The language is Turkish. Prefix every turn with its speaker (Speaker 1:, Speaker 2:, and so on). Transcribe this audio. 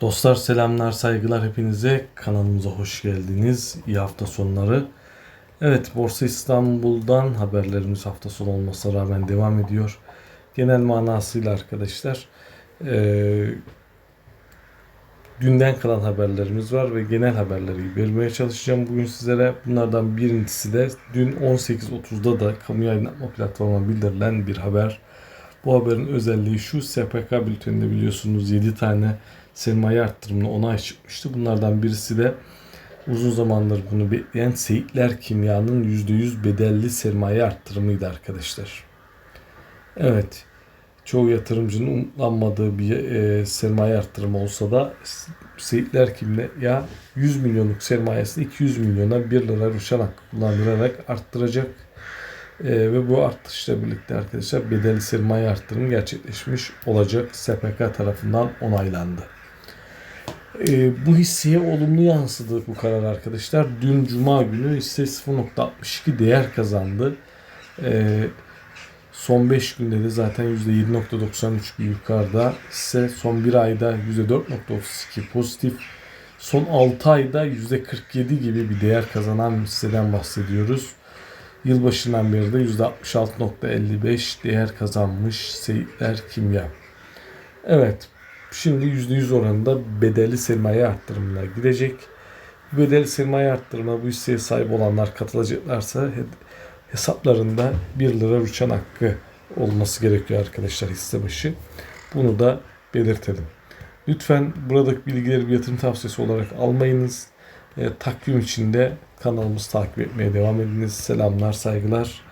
Speaker 1: Dostlar selamlar saygılar hepinize kanalımıza hoş geldiniz. İyi hafta sonları. Evet Borsa İstanbul'dan haberlerimiz hafta sonu olmasına rağmen devam ediyor. Genel manasıyla arkadaşlar eee, dünden kalan haberlerimiz var ve genel haberleri vermeye çalışacağım bugün sizlere. Bunlardan birincisi de dün 18.30'da da kamu yayınlatma platformuna bildirilen bir haber. Bu haberin özelliği şu SPK bülteninde biliyorsunuz 7 tane sermaye arttırımına onay çıkmıştı. Bunlardan birisi de uzun zamandır bunu bekleyen Seyitler Kimya'nın %100 bedelli sermaye arttırımıydı arkadaşlar. Evet. Çoğu yatırımcının umutlanmadığı bir e, sermaye arttırımı olsa da Seyitler Kimya 100 milyonluk sermayesini 200 milyona 1 lira rüşen hakkı kullandırarak arttıracak. Ee, ve bu artışla birlikte arkadaşlar bedelli sermaye arttırımı gerçekleşmiş olacak. SPK tarafından onaylandı. Ee, bu hisseye olumlu yansıdı bu karar arkadaşlar. Dün Cuma günü hisse 0.62 değer kazandı. Ee, son 5 günde de zaten %7.93 bir yukarıda. Hisse son 1 ayda %4.32 pozitif. Son 6 ayda %47 gibi bir değer kazanan hisseden bahsediyoruz. Yılbaşından beri de %66.55 değer kazanmış Seyitler Kimya. Evet, şimdi %100 oranında bedelli sermaye arttırımına gidecek. Bu bedelli sermaye arttırımına bu hisseye sahip olanlar katılacaklarsa he- hesaplarında 1 lira rüçhan hakkı olması gerekiyor arkadaşlar hisse başı. Bunu da belirtelim. Lütfen buradaki bilgileri bir yatırım tavsiyesi olarak almayınız. E, takvim içinde kanalımızı takip etmeye devam ediniz. Selamlar, saygılar.